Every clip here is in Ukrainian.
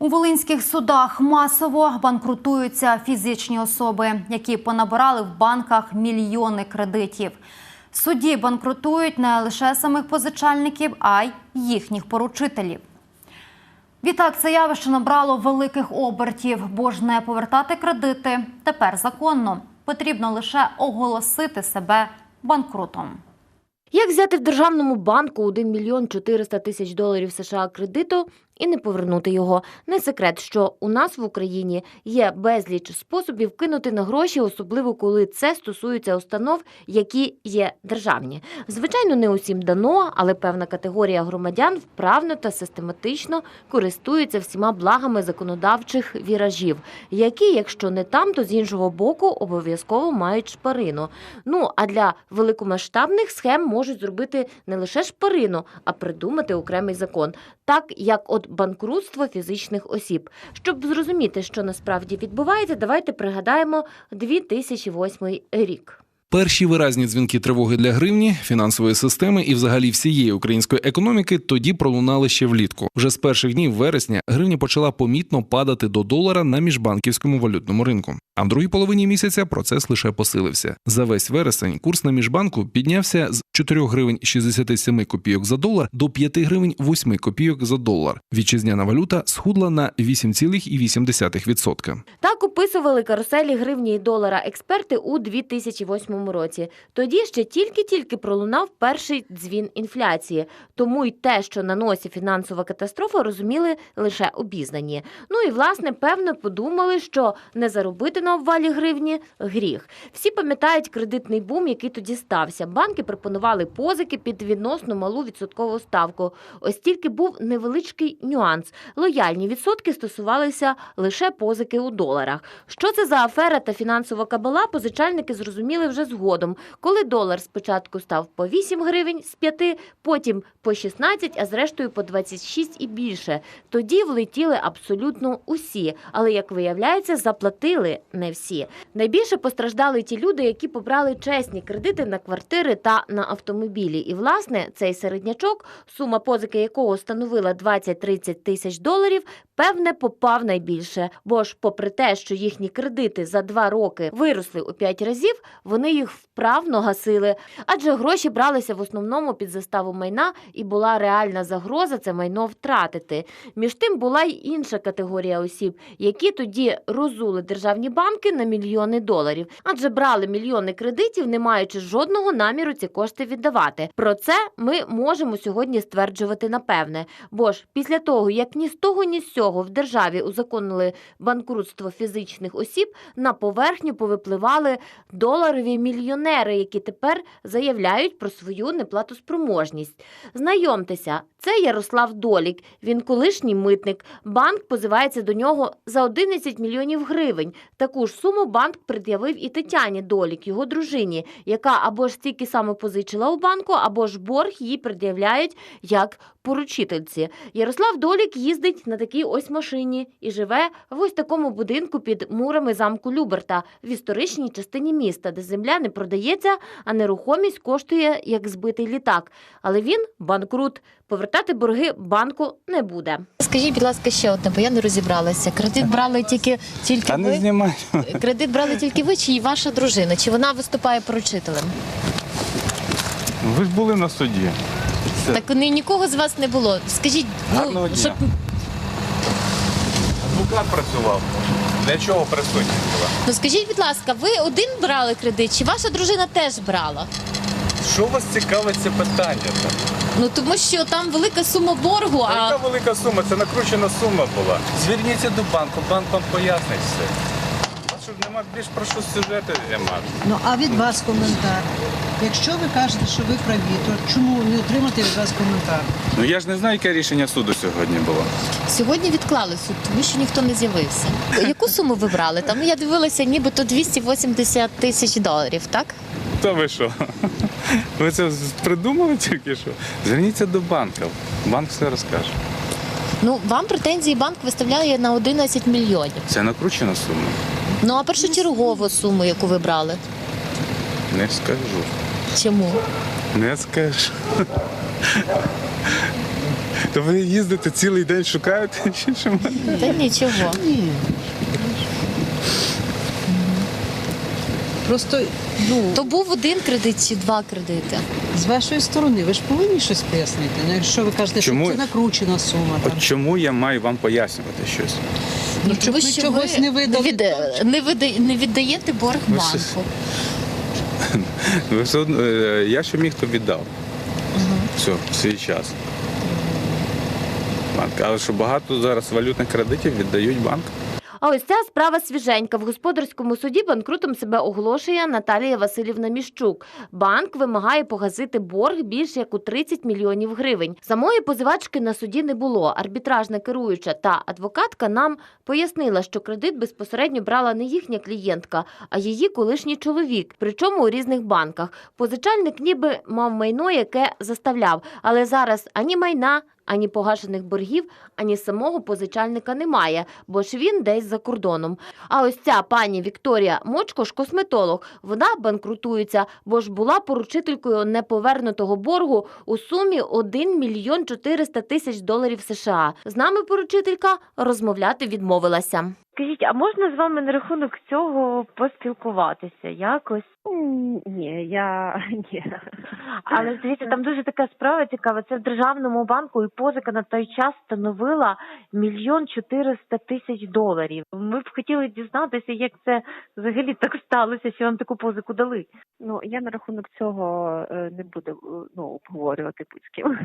У волинських судах масово банкрутуються фізичні особи, які понабирали в банках мільйони кредитів. Судді банкрутують не лише самих позичальників, а й їхніх поручителів. Відтак це явище набрало великих обертів, бо ж не повертати кредити тепер законно. Потрібно лише оголосити себе банкрутом. Як взяти в державному банку 1 мільйон 400 тисяч доларів США кредиту і не повернути його? Не секрет, що у нас в Україні є безліч способів кинути на гроші, особливо коли це стосується установ, які є державні. Звичайно, не усім дано, але певна категорія громадян вправно та систематично користується всіма благами законодавчих віражів, які, якщо не там, то з іншого боку обов'язково мають шпарину. Ну а для великомасштабних схем можуть зробити не лише шпарину, а придумати окремий закон, так як от банкрутство фізичних осіб. Щоб зрозуміти, що насправді відбувається, давайте пригадаємо 2008 рік. Перші виразні дзвінки тривоги для гривні, фінансової системи і взагалі всієї української економіки тоді пролунали ще влітку. Вже з перших днів вересня гривня почала помітно падати до долара на міжбанківському валютному ринку. А в другій половині місяця процес лише посилився. За весь вересень курс на міжбанку піднявся з 4 гривень 67 копійок за долар до 5 гривень 8 копійок за долар. Вітчизняна валюта схудла на 8,8%. Так описували каруселі гривні і долара експерти у 2008 році. Тоді ще тільки-тільки пролунав перший дзвін інфляції. Тому й те, що на носі фінансова катастрофа, розуміли лише обізнані. Ну і власне певно подумали, що не заробити на обвалі гривні гріх. Всі пам'ятають кредитний бум, який тоді стався. Банки пропонували позики під відносно малу відсоткову ставку. Ось тільки був невеличкий нюанс. Лояльні відсотки стосувалися лише позики у доларах. Що це за афера та фінансова кабала, позичальники зрозуміли вже згодом, коли долар спочатку став по 8 гривень з 5, потім по 16, а зрештою по 26 і більше. Тоді влетіли абсолютно усі, але як виявляється, заплатили не всі. Найбільше постраждали ті люди, які побрали чесні кредити на квартири та на автомобілі. І власне цей середнячок, сума позики якого становила 20-30 тисяч доларів, певне попав найбільше. Бо ж, попри те, що їхні кредити за два роки виросли у 5 разів, вони їх вправно гасили. Адже гроші бралися в основному під заставу майна, і була реальна загроза це майно втратити. Між тим була й інша категорія осіб, які тоді розули державні банки на мільйони доларів, адже брали мільйони кредитів, не маючи жодного наміру ці кошти віддавати. Про це ми можемо сьогодні стверджувати напевне. Бо ж після того, як ні з того, ні з цього в державі узаконили банкрутство фізичних осіб, на поверхню повипливали доларові мільйонери, які тепер заявляють про свою неплатоспроможність. Знайомтеся, це Ярослав Долік. Він колишній митник. Банк позивається до нього за 11 мільйонів гривень. Таку ж суму банк пред'явив і Тетяні Долік, його дружині, яка або ж стільки саме позичила у банку, або ж борг їй пред'являють як поручительці. Ярослав Долік їздить на такій ось машині і живе в ось такому будинку під мурами замку Люберта в історичній частині міста, де земля не продається, а нерухомість коштує як збитий літак. Але він банкрут. Повертати борги банку не буде. Скажіть, будь ласка, ще одне, бо я не розібралася. Кредит брали тільки, тільки не ви? Кредит брали тільки ви чи і ваша дружина? Чи вона виступає поручителем? Ви ж були на суді. Все. Так ні, нікого з вас не було. Скажіть, Гарного ну, дня. щоб Адвокат працював. Для чого присутність була? ну скажіть, будь ласка, ви один брали кредит, чи ваша дружина теж брала? Що вас цікавить це питання? -то? Ну тому що там велика сума боргу, Та Яка велика сума? Це накручена сума була. Зверніться до банку, банк вам пояснить все. Нема більш про що сюжету нема. Ну а від вас коментар. Якщо ви кажете, що ви праві, то чому не отримати від вас коментар? Ну я ж не знаю, яке рішення суду сьогодні було. сьогодні відклали суд, тому що ніхто не з'явився. Яку суму ви брали? Там я дивилася, нібито 280 тисяч доларів, так? Та ви що? Ви це придумали тільки що? Зверніться до банка. Банк все розкаже. Ну вам претензії банк виставляє на 11 мільйонів. Це накручена сума? Ну а першочергову суму, яку ви брали? Не скажу. Чому? Не скажу. То ви їздите цілий день шукаєте? Чи що? Та нічого. Ні. Просто ну, То був один кредит чи два кредити. з вашої сторони ви ж повинні щось пояснити. Ну, якщо ви кажете, Чому? що це накручена сума. Там. От чому я маю вам пояснювати щось? Ну, щоб ви чогось не видали. від- не, вида- не віддаєте борг Ви банку. все одно, е, я що міг, то віддав. Все, в свій час. Банк. Але що багато зараз валютних кредитів віддають банк. А ось ця справа свіженька. В господарському суді банкрутом себе оголошує Наталія Васильівна Міщук. Банк вимагає погасити борг більше як у 30 мільйонів гривень. Самої позивачки на суді не було. Арбітражна керуюча та адвокатка нам пояснила, що кредит безпосередньо брала не їхня клієнтка, а її колишній чоловік, причому у різних банках. Позичальник ніби мав майно, яке заставляв, але зараз ані майна. Ані погашених боргів, ані самого позичальника немає, бо ж він десь за кордоном. А ось ця пані Вікторія Мочко ж косметолог, вона банкрутується, бо ж була поручителькою неповернутого боргу у сумі 1 мільйон 400 тисяч доларів США. З нами поручителька розмовляти відмовилася. Скажіть, а можна з вами на рахунок цього поспілкуватися якось? Ні, я ні. Але дивіться, там дуже така справа цікава. Це в державному банку і позика на той час становила мільйон чотириста тисяч доларів. Ми б хотіли дізнатися, як це взагалі так сталося, що вам таку позику дали. Ну я на рахунок цього е, не буду е, ну обговорювати будь з ким.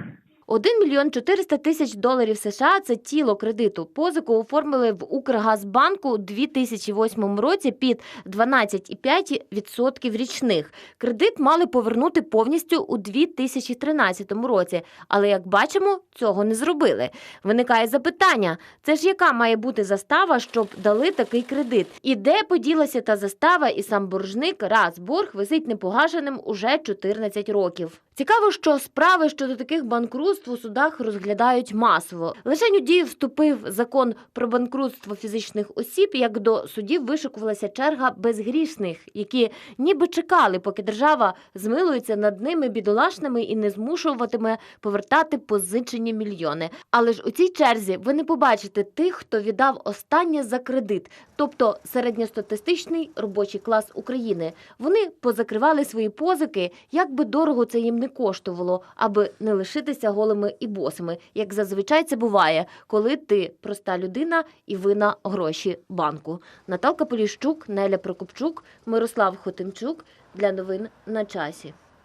1 мільйон 400 тисяч доларів США – це тіло кредиту. Позику оформили в Укргазбанку у 2008 році під 12,5% річних. Кредит мали повернути повністю у 2013 році. Але, як бачимо, цього не зробили. Виникає запитання, це ж яка має бути застава, щоб дали такий кредит? І де поділася та застава і сам боржник, раз борг висить непогашеним уже 14 років. Цікаво, що справи щодо таких банкрутств у судах розглядають масово. Лише у дію вступив закон про банкрутство фізичних осіб, як до судів вишикувалася черга безгрішних, які ніби чекали, поки держава змилується над ними бідолашними і не змушуватиме повертати позичені мільйони. Але ж у цій черзі ви не побачите тих, хто віддав останнє за кредит, тобто середньостатистичний робочий клас України. Вони позакривали свої позики, як би дорого це їм не коштувало, аби не лишитися голими і босими, як зазвичай це буває, коли ти проста людина і вина гроші банку. Наталка Поліщук, Неля Прокопчук, Мирослав Хотимчук для новин на часі.